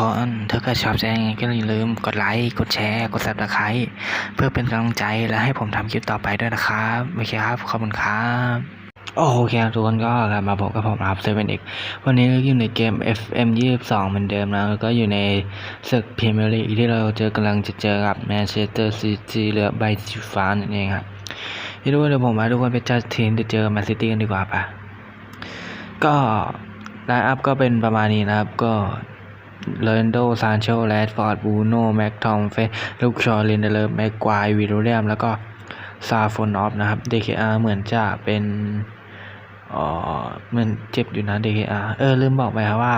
คนถ้าเกิดชอบใจยังไงก็อย่าลืมกดไลค์ กดแชร์ กดซับสไครต์เพื่อเป็นกำลังใจและให้ผมทำคลิปต่อไปด้วยนะครับโอเคครับ ขอบคุณครับโอเคครับทุกคนก็กลับมาพบกับผมครับเซเว่นเอกวันนี้เราอยู่ในเกม FM 22เหมือนเดิมนะแล้วก็อยู่ในศึกพรีเมียร์ลีกที่เราเจอกำลังจะเจอกับแมนเชสเตอร์ซิตี้เรือใบสีฟ้านั่นเองครับที่รู้เดี๋ยวผมมาทุกคนไปจัดทีมจะเจอแมนซิตี้กันดีกว่าปะก็ไลน์อัพก็เป็นประมาณนี้นะครับก็ เลนโด ซานโชแรดฟอร์ด บูโน่ แม็กทอมเฟลูกชอลินเดเลอร์แม็กควายวิลเลียม แล้วก็ซาฟอนอฟนะครับ DKR เหมือนจะเป็นเออเหมือนเจ็บอยู่นะ DKR เออ ลืมบอกไปครับว่า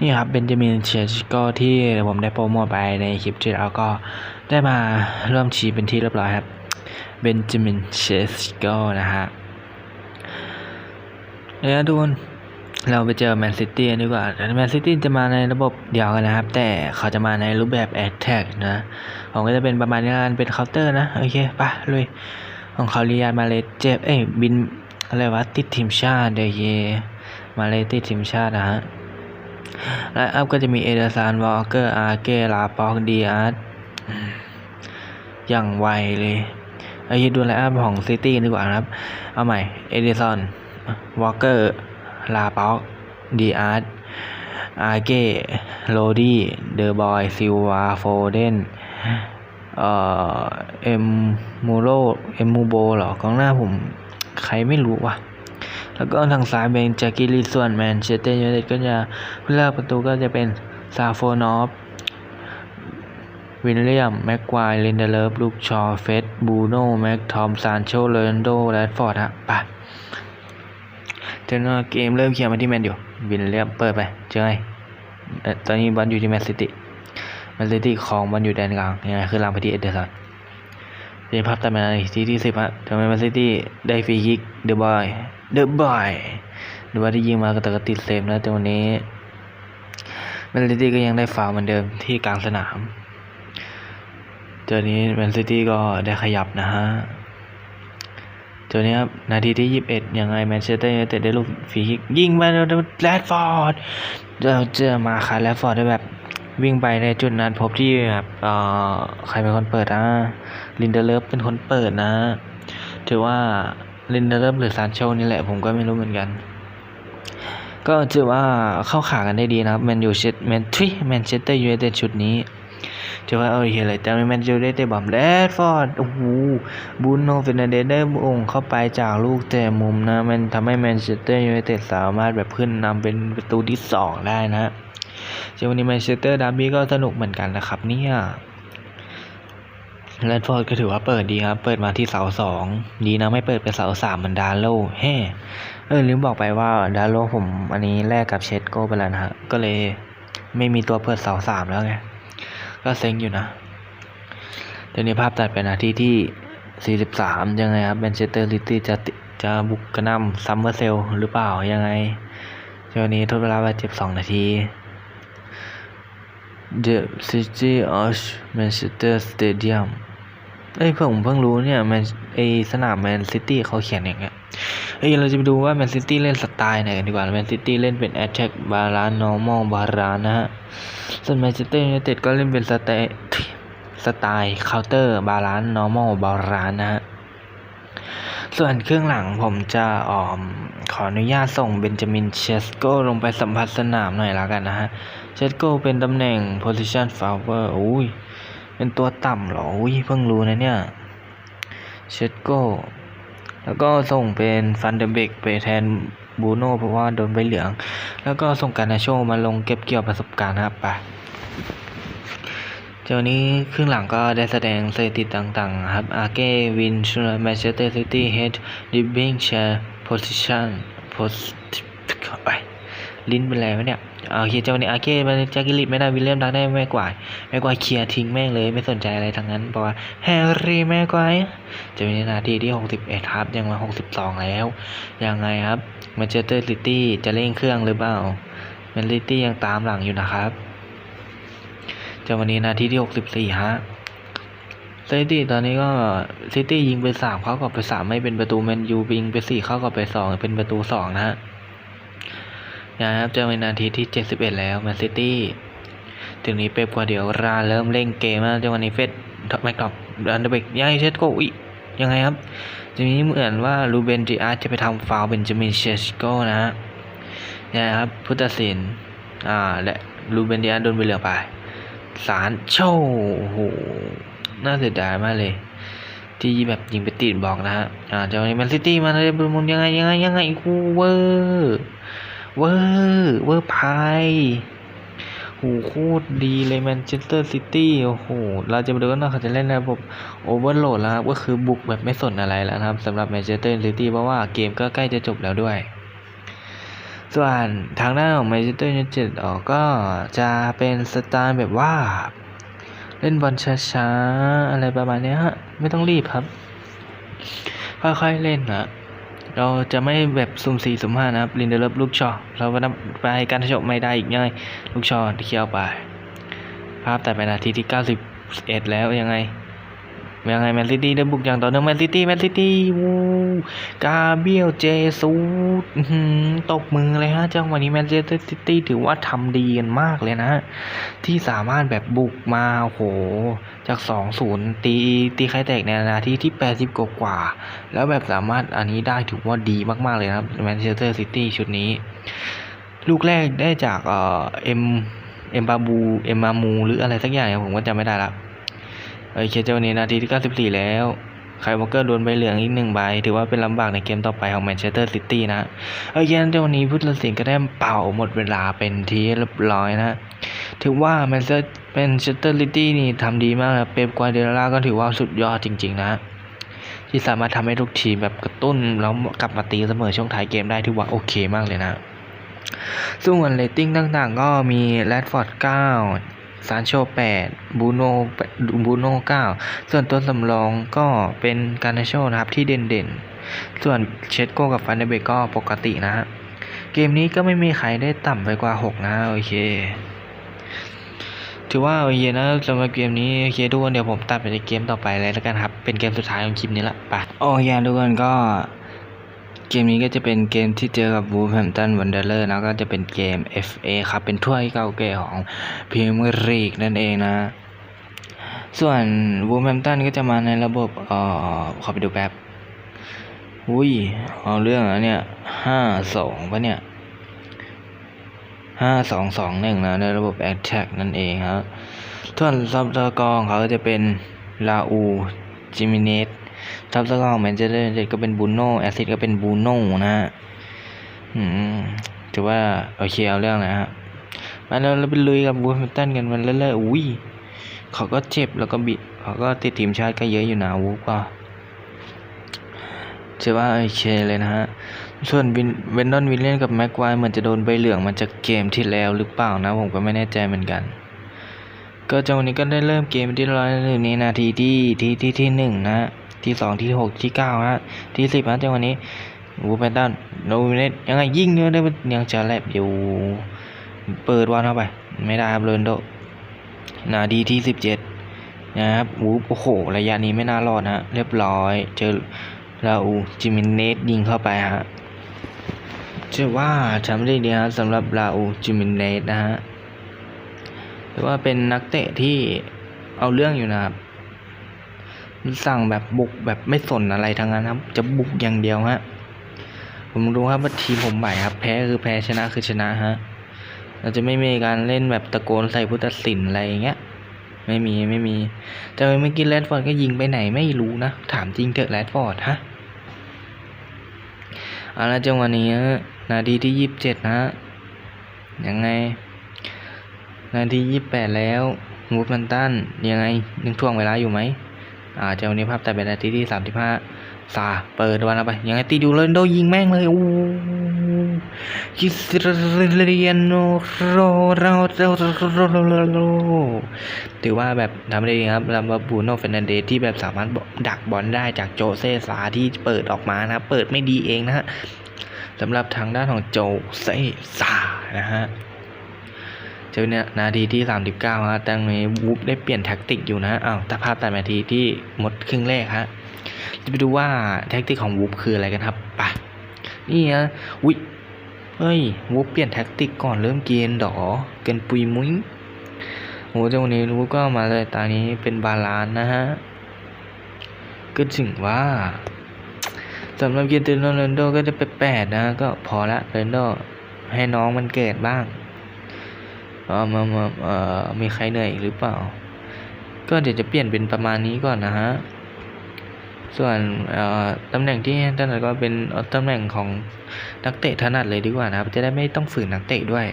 นี่ครับเบนจามินเชสก็ที่ผมได้โปรโมทไปในคลิปที่แล้วก็ได้มาร่วมชีเป็นที่เรียบร้อยครับเบนจามินเชสก็นะฮะเนี่ยทุกคน เราไปเจอแมนซิตี้ดีกว่าแมนซิตี้จะมาในระบบเดียวกันนะครับ แต่เขาจะมาในรูปแบบแอ t แทกนะผมก็จะเป็นประมาณนี้กันเป็นเคาน์เตอร์นะ โอเคปะลุย ของเขาลียานมาเลเจ็บเอ้ยบินอะไรวะติดทีมชาติเดยเย มาเลยติดทีมชาตินะฮะและอัพก็จะมีเอเดอร์ซานวอลเกอร์อาร์เกลาปอกดีอาร์ตอย่างไวเลยไอ้ดูไลอัพของซิตี้ดีกว่านะครับ เอาใหม่ เอเดอร์ซอนวอลเกอร์ ลาปอกดีอาร์ตอาร์เก้โรดี้เดอร์บอยซิลวาโฟเดนเอ่อเอ็มมูโรเอ็มมูโบเหรอกองหน้าผมใครไม่รู้ว่ะ แล้วก็ทางซ้ายเป็นจากกิลีส่วนแมนเชสเตอร์ยูไนเต็ดก็จะผู้เล่นประตูก็จะเป็นซาโฟนอฟวินเลียม แม็กควายลินเดเลฟลูกชอเฟสบูโน่แม็กทอมซานโชเลนโดแรดฟอร์ดฮะไป เจอหน้าเกมเริ่มเขียนมาที่แมนอยู่วินเลียมเปิดไปเจอไงตอนนี้บอลอยู่ที่แมนซิตี้แมนซิตี้ของบอลอยู่แดนกลางยังไงคือลามไปที่เอเดอร์สันนี่ภาพตัดมาในทีที่สิบฮะทำไมแมนซิตี้ได้ฟรีคิกเดอะบอยเดอะบอยเดอะบอยที่ยิงมาก็แต่ก็ติดเซฟนะแต่วันนี้แมนซิตี้ก็ยังได้ฟาวเหมือนเดิมที่กลางสนามเจอนี้แมนซิตี้ก็ได้ขยับนะฮะ เจอนี้ครับ นาทีที่ยี่สิบเอ็ดยังไงแมนเชสเตอร์ยูไนเต็ดได้ลูกฟรีคิกยิงมาแล้วแรดฟอร์ดเราเจอมาคาแรดฟอร์ดได้แบบวิ่งไปในจุดนั้นพบที่แบบเอ่อใครเป็นคนเปิดอะลินเดเลฟเป็นคนเปิดนะ ถือว่าลินเดเลฟหรือซานโชนี่แหละผมก็ไม่รู้เหมือนกัน ก็ถือว่าเข้าขากันได้ดีนะครับแมนยูเชสแมนทรีแมนเชสเตอร์ยูไนเต็ดชุดนี้ ถือว่าโอเคเลยแต่ไม่แมนยูได้เตะบอมแรดฟอร์ดโอ้โหบูโนเฟนเดสได้มงเข้าไปจากลูกเตะมุมนะมันทำให้แมนเชสเตอร์ยูไนเต็ดสามารถแบบขึ้นนำเป็นประตูที่สองได้นะเจ้าวันนี้แมนเชสเตอร์ดาร์บี้ก็สนุกเหมือนกันนะครับเนี่ยแรดฟอร์ดก็ถือว่าเปิดดีครับ เปิดมาที่เสาสองดีนะไม่เปิดเป็นเสาสามเหมือนดาร์โลเฮ้เออลืมบอกไปว่าดาร์โลผมอันนี้แลกกับเชดโก้ไปแล้วนะฮะก็เลยไม่มีตัวเปิดเสาสามแล้วไง ก็เซ็งอยู่นะเดี๋ยวนี้ภาพตัดไปนาทีที่ 43 ยังไงครับแมนเชสเตอร์ซิตี้จะจะบุกกระหนำซัมเมอร์เซลหรือเปล่ายังไงเจ้านี้ทดเวลาบาดเจ็บ 2 นาที The City of Manchester Stadium เอ้ยผมเพิ่งรู้เนี่ยแมนไอสนามแมนซิตี้เขาเขียนอย่างเงี้ยเอ้ยเราจะไปดูว่าแมนซิตี้เล่นสไตล์ไหนกันดีกว่าแมนซิตี้เล่นเป็น Attack Balance Normal Balance นะฮะส่วนแมนเชสเตอร์ยูไนเต็ดก็เล่นเป็นสไตล์สไตล์ Counter Balance Normal Balance นะฮะส่วนเครื่องหลังผมจะออมขออนุญาตส่งเบนจามินเชสโกลงไปสัมผัสสนามหน่อยแล้วกันนะฮะเชสโกเป็นตำแหน่ง position forward อุ้ย เป็นตัวต่ำเหรออุ้ยเพิ่งรู้นะเนี่ยเชสโก้แล้วก็ส่งเป็นฟันเดเบกไปแทนบูโน่เพราะว่าโดนใบเหลือง แล้วก็ส่งการนาโชมาลงเก็บเกี่ยวประสบการณ์นะครับไปเจ้านี้ครึ่งหลังก็ได้แสดงสถิติต่างๆ ครับ อาเกวินชูแมนเชสเตอร์ซิตี้เฮดดิบบิ้งแชร์โพซิชันโพสไป ลิ้นเป็นไรวะเนี่ยโอเคเจ้านี้อาเก้มันแจ็คกิลิตไม่ได้วิลเลียมดักได้แม่กวายแม่กวายเคลียร์ทิ้งแม่งเลยไม่สนใจอะไรทั้งนั้นเพราะว่าแฮร์รี่แม่กวายจะมีนาทีที่ 61ครับยังมา62 แล้วยังไงครับมนเชสเตอร์ซิตี้จะเร่งเครื่องหรือเปล่าแมนซิตี้ยังตามหลังอยู่นะครับจะวันนี้นาทีที่ 64 ฮะซิตี้ตอนนี้ก็ซิตี้ยิงไป3เข้ากับไป3ไม่เป็นประตูแมนยูยิงไป4เข้ากับไป2เป็นประตู2นะฮะ นะครับจะเจอในนาทีที่ 71 แล้วแมนซิตี้ถึงนี้เป๊ปกว่าเดี๋ยวราเริ่มเร่งเกมแล้วจังหวะนี้เฟสแม็กดอกอันเดอร์เบกยังไงเชสโกอียังไงครับจะมีเหมือนว่าลูเบนจิอาร์จะไปทำฟาวล์เบนจามินเชสโกนะฮะเนี่ยครับผู้ตัดสินอ่าและลูเบนจิอาร์โดนใบเหลืองไปสารโชว์โอ้โหน่าเสียดายมากเลย ที่แบบยิงไปติดบอกนะฮะอ่าจากนี้แมนซิตี้มาเลยบอลมุนยังไงยังไงยังไงกูเวอร์ เวอร์เวอร์พายโหโคตรดีเลยแมนเชสเตอร์ซิตี้โอ้โห เราจะมาดูกันว่าเขาจะเล่นในระบบโอเวอร์โหลดแล้วครับ ก็คือบุกแบบไม่สนอะไรแล้วนะครับสำหรับแมนเชสเตอร์ซิตี้เพราะว่าเกมก็ใกล้จะจบแล้วด้วยส่วนทางด้านของแมนเชสเตอร์ยูไนเต็ดออกก็จะเป็นสไตล์แบบว่า เล่นบอลช้าๆ อะไรประมาณนี้ฮะ ไม่ต้องรีบครับ ค่อยๆเล่นนะ เราจะไม่แบบสุ่มสี่สุ่มห้านะครับลินเดอร์เลฟลูกชอเราไปนำไปการทชกไม่ได้อีกยังยลูกชอที่เคี้ยวไป ภาพแต่ไปนาทีที่ 91 แล้วยังไง ยังไงแมนซิตี้ได้บุกอย่างต่อเนื่องแมนซิตี้แมนซิตี้วูกาเบียลเจซูดตบมือเลยฮะจังหวะนี้แมนเชสเตอร์ซิตี้ถือว่าทำดีกันมากเลยนะ ที่สามารถแบบบุกมาโอ้โหจาก 2-0 ตีตีใครแตกในนาทีที่ 80 กว่ากว่า แล้วแบบสามารถอันนี้ได้ถือว่าดีมากๆเลยนะครับแมนเชสเตอร์ซิตี้ชุดนี้ ลูกแรกได้จากเอ่อเอ็มเอ็มบาบูเอ็มมามูหรืออะไรสักอย่างเนี่ยผมก็จำไม่ได้ละ โอเคเจ้านี้นาทีที่ 94 แล้วไคลวอลเกอร์โดนใบเหลืองอีกหนึ่งใบ ถือว่าเป็นลำบากในเกมต่อไปของแมนเชสเตอร์ซิตี้นะโอเคเจ้านี้พุทธศิลป์ก็ได้เป่าหมดเวลาเป็นทีเรียบร้อยนะ ถือว่าแมนเชสแมนเชสเตอร์ซิตี้นี่ทำดีมากนะเป๊ปกวาร์ดิโอลาก็ถือว่าสุดยอดจริง ๆ นะ ที่สามารถทำให้ทุกทีมแบบกระตุ้นแล้วกลับมาตีเสมอช่วงท้ายเกมได้ถือว่าโอเคมากเลยนะ ส่วนเรตติ้งต่างๆ ก็มีแรดฟอร์ด9 ซานโช8บูโน่บูโน่9ส่วนตัวสำรองก็เป็นการนาโชนะครับที่เด่นๆ ส่วนเชสโกกับฟันเดเบกก็ปกตินะฮะเกมนี้ก็ไม่มีใครได้ต่ำไปกว่า 6 นะ โอเค ถือว่าโอเคนะสำหรับเกมนี้โอเคทุกคนเดี๋ยวผมตัดไปในเกมต่อไปเลยแล้วกันครับ เป็นเกมสุดท้ายของคลิปนี้ละไปโอเคทุกคนก็ เกมนี้ก็จะเป็นเกมที่เจอกับวูฟแฮมตันวันเดอร์เลอร์นะก็จะเป็นเกม FA ครับ เป็นถ้วยเก่าแก่ของพรีเมียร์ลีกนั่นเองนะ ส่วนวูฟแฮมตันก็จะมาในระบบเอ่อขอไปดูแป๊บอุ้ยเอาเรื่องแล้วเนี่ยห้าสองปะเนี่ยห้าสองสองหนึ่งนะในระบบ Attack นั่นเองครับส่วนซับตะกองเขาจะเป็นลาอูจิมิเนส ทับสกอร์แมนเชสเตอร์ยูไนเต็ดก็เป็นบูโน่แอซิดก็เป็นบูโน่นะฮะถือว่าโอเคเอาเรื่องนะฮะมาแล้วเราไปลุยกับบูแฮมป์ตันกันมันเรื่อยๆอุ้ยเขาก็เจ็บแล้วก็บิเขาก็ติดทีมชาติก็เยอะอยู่นะวูฟก็ถือว่าโอเคเลยนะฮะ ส่วนวินเวนดอนวิลเลียนกับแม็กควายเหมือนจะโดนใบเหลืองมาจากเกมที่แล้วหรือเปล่านะ ผมก็ไม่แน่ใจเหมือนกัน ก็จังวะนี้ก็ได้เริ่มเกมที่ร้อยหนึ่งนี้นาทีที่ที่ที่ที่หนึ่งนะฮะ ที่สองที่หกที่เก้าฮะที่สิบนะจังหวะนี้วูแพนตันโนวิเนตยังไงยิงเนี่ยได้ยังจะแลบอยู่เปิดวันเข้าไป ไม่ได้ครับเรนโดนาทีที่สิบเจ็ดนะครับวูโอ้โหระยะนี้ไม่น่ารอดนะเรียบร้อยเจอลาอูจิมินเนสยิงเข้าไปฮะเชื่อว่าทำได้ดีฮะสำหรับลาอูจิมินเนสนะฮะถือว่าเป็นนักเตะที่เอาเรื่องอยู่นะครับ สั่งแบบบุกแบบไม่สนอะไรทั้งนั้นครับ จะบุกอย่างเดียวฮะผมรู้ครับว่าทีมผมใหม่ครับแพ้คือแพ้ชนะคือชนะฮะเราจะไม่มีการเล่นแบบตะโกนใส่ผู้ตัดสินอะไรอย่างเงี้ยไม่มีไม่มี แต่เมื่อกี้แรดฟอร์ดก็ยิงไปไหนไม่รู้นะ ถามจริงเถอะแรดฟอร์ดฮะเอาละจังหวะนี้นาทีที่ยี่สิบเจ็ดนะยังไง นาทียี่สิบแปดแล้วมูฟมันตันยังไงยังท่วงเวลาอยู่ไหม อ่าเจ้านี้ภาพแต่เป็นนาทีที่สามสิบห้าซาเปิดวันเอาไป ยังไงตีดูเลยโดยิงแม่งเลยโอ้คิสเรียนโนโรเราเราถือว่าแบบทำได้ดีครับลำบาบูโนเฟนันเดสที่แบบสามารถดักบอลได้จากโจเซสาที่เปิดออกมานะเปิดไม่ดีเองนะฮะสำหรับทางด้านของโจเซสานะฮะ เจอเนี่ยนาทีที่ 39ฮะตังนี้วูฟได้เปลี่ยนแท็กติกอยู่นะอ้าวแต่ภาพแตัดนาทีที่หมดครึ่งแรกฮะจะไปดูว่าแท็กติกของวูฟคืออะไรกันครับไปนี่ฮะอุ้ยเฮ้ยวูฟเปลี่ยนแท็กติกก่อนเริ่มเกมดอเกินปุยมุ้ยโหจังวะนี้รู้ก็มาเลยตานี้เป็นบาลานนะฮะก็ถึงว่าสำหรับเกติโนโรนโดก็จะเป็นแปดนะ ก็พอละโรนโดให้น้องมันเกิดบ้าง มามาเอ่อมีใครเหนื่อยอีกหรือเปล่า ก็เดี๋ยวจะเปลี่ยนเป็นประมาณนี้ก่อนนะฮะ ส่วนเอ่อตำแหน่งที่ถนัดก็เป็นตำแหน่งของนักเตะถนัดเลยดีกว่านะครับ จะได้ไม่ต้องฝืนนักเตะด้วย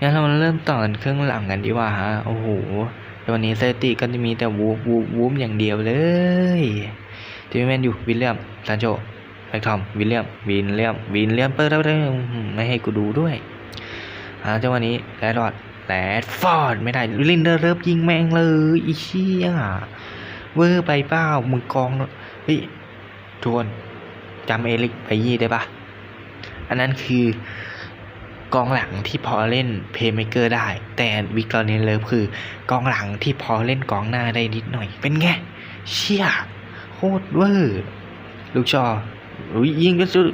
งั้นเราเริ่มต่อกันเครื่องหลังกันดีกว่าฮะ โอ้โหวันนี้สถิติก็จะมีแต่วูบวูบวูบอย่างเดียวเลยทีมแมนอยู่วิลเลียมซานโชแบ็กทอมวิลเลียมวินเลียมวินเลียมเปิดแล้วได้ไม่ให้กูดูด้วย อาจังหวะนี้แรดรอดแรดฟอร์ดไม่ได้ลินเดอร์เริ่มยิงแม่งเลยอีเชี่ยเวอร์ไปเปล่ามึงกองเฮ้ยทวนจำเอลิกไปยี่ได้ปะอันนั้นคือกองหลังที่พอเล่นเพย์เมเกอร์ได้ แต่วิกตอร์เนเลิฟคือกองหลังที่พอเล่นกองหน้าได้นิดหน่อย เป็นไง เชี่ยโคตรเวอร์ลูกชออุ้ยยิงก็สุด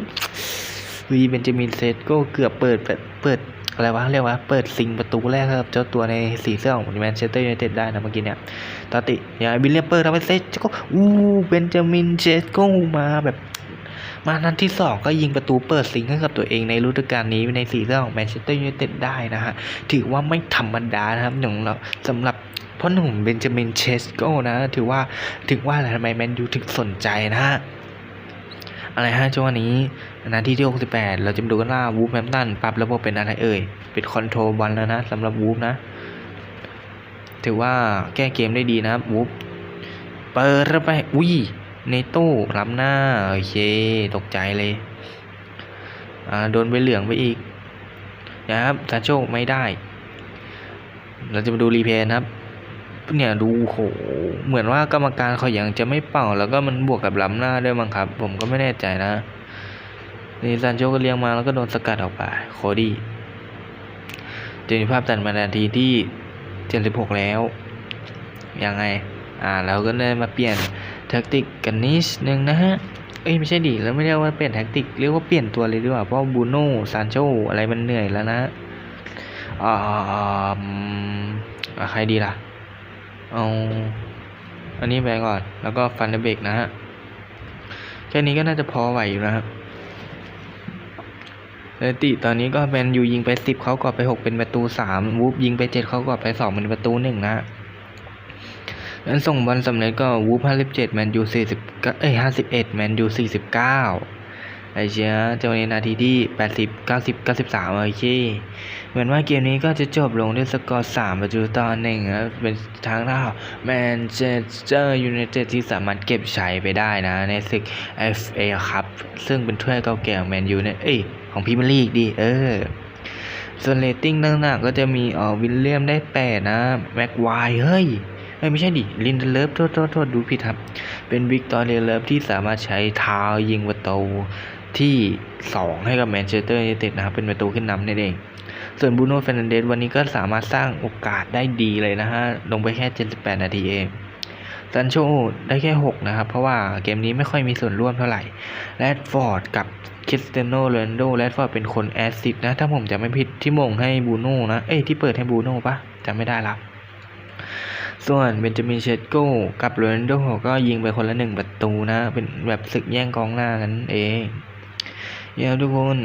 วีเบนจามินเซตก็เกือบเปิดเปิดเปิด อะไรวะเรียกว่าเปิดซิงประตูแรกครับเจ้าตัวในสีเสื้อของแมนเชสเตอร์ยูไนเต็ดได้นะเมื่อกี้เนี่ยตาติอย่าวิลเลียมเปิดทำไปเซตก็อู้เบนจามินเชสโก็มาแบบมานัดที่สองก็ยิงประตูเปิดซิงให้กับตัวเองในฤดูกาลนี้ในสีเสื้อของแมนเชสเตอร์ยูไนเต็ดได้นะฮะถือว่าไม่ธรรมดานะครับอย่างเราสำหรับพ่อหนุ่มเบนจามินเชสโกนะ ถือว่าถึงว่าแหละทำไมแมนยูถึงสนใจนะฮะ อะไรฮะช่วงนี้นาทีที่ 68 เราจะมาดูกันว่าวูฟแฮมปตันปรับระบบเป็นอะไรเอ่ยเป็นคอนโทรลบอลแล้วนะสำหรับวูฟนะ ถือว่าแก้เกมได้ดีนะครับวูฟเปิดไปอุ้ยเนโต้ล้ำหน้า โอเค ตกใจเลยอ่าโดนใบเหลืองไปอีกนะครับซาโชไม่ได้ เราจะมาดูรีเพย์นะครับ เนี่ยดูโห เหมือนว่ากรรมการเขายังจะไม่เป่า แล้วก็มันบวกกับล้ำหน้าด้วยมั้งครับ ผมก็ไม่แน่ใจนะนี่ซานโชก็เลี้ยงมาแล้วก็โดนสกัดออกไปโคดี้จะมีภาพตัดมานาทีที่ 76 แล้ว ยังไง อ่าเราก็ได้มาเปลี่ยนแท็กติกกันนิดนึงนะฮะ เอ้ยไม่ใช่ดิแล้วไม่เรียกว่าเปลี่ยนแท็กติกเรียกว่าเปลี่ยนตัวเลยดีกว่าเพราะบูโน่ซานโชอะไรมันเหนื่อยแล้วนะอ่าอืมอ่าใครดีล่ะ เอาอันนี้ไปก่อน แล้วก็ฟันเดเบกนะฮะ แค่นี้ก็น่าจะพอไหวอยู่นะครับสถิติตอนนี้ก็เป็นอยู่ยิงไปสิบเขากอดไปหกเป็นประตูสามวูฟยิงไปเจ็ดเขากอดไปสองเป็นประตูหนึ่งนะฮะงั้นส่งบอลสำเร็จก็วูฟห้าสิบเจ็ดแมนยูสี่สิบเอ้ยห้าสิบเอ็ดแมนยูสี่สิบเก้าไอเชียเจ้านีนาทีที่แปดสิบเก้าสิบเก้าสิบสามโอเค เหมือนว่าเกมนี้ก็จะจบลงด้วยสกอร์ 3 ประตูต่อหนึ่งนะเป็นทางด้านแมนเชสเตอร์ยูไนเต็ดที่สามารถเก็บชัยไปได้นะ ในศึก FA ครับ ซึ่งเป็นถ้วยเก่าแก่ของแมนยูเนี่ยเอ้ย ของพรีเมียร์ลีกดิเออ ส่วนเรตติ้งต่างๆก็จะมีเออวิลเลียมได้แปดนะ แม็กไวเฮ้ยเอ้ยไม่ใช่ดิลินเดเลิฟโทษโทษโทษดูผิดครับ เป็นวิกตอเรียเลิฟที่สามารถใช้เท้ายิงประตูที่ 2 ให้กับแมนเชสเตอร์ยูไนเต็ดนะครับ เป็นประตูขึ้นนำนั่นเอง ส่วนบูโน่เฟรนันเดสวันนี้ก็สามารถสร้างโอกาสได้ดีเลยนะฮะ ลงไปแค่ 78 นาทีเองซันโชได้แค่ 6 นะครับ เพราะว่าเกมนี้ไม่ค่อยมีส่วนร่วมเท่าไหร่แรดฟอร์ดกับคริสเตียโนโรนโดแรดฟอร์ดเป็นคนแอสซิสต์นะ ถ้าผมจะไม่ผิดที่มงให้บูโน่นะ เอ้ยที่เปิดให้บูโน่ปะจำไม่ได้ละส่วนเบนจามินเชสโก้กับโรนโดก็ยิงไปคนละหนึ่งประตูนะ เป็นแบบศึกแย่งกองหน้ากันเองเย้ทุกคน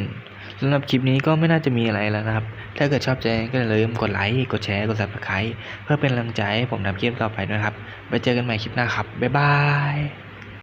สำหรับคลิปนี้ก็ไม่น่าจะมีอะไรแล้วนะครับ ถ้าเกิดชอบใจก็อย่าลืมกดไลค์ กดแชร์ กด subscribe เพื่อเป็นกำลังใจให้ผมทำคลิปต่อไปด้วยครับ ไปเจอกันใหม่คลิปหน้าครับ บ๊ายบาย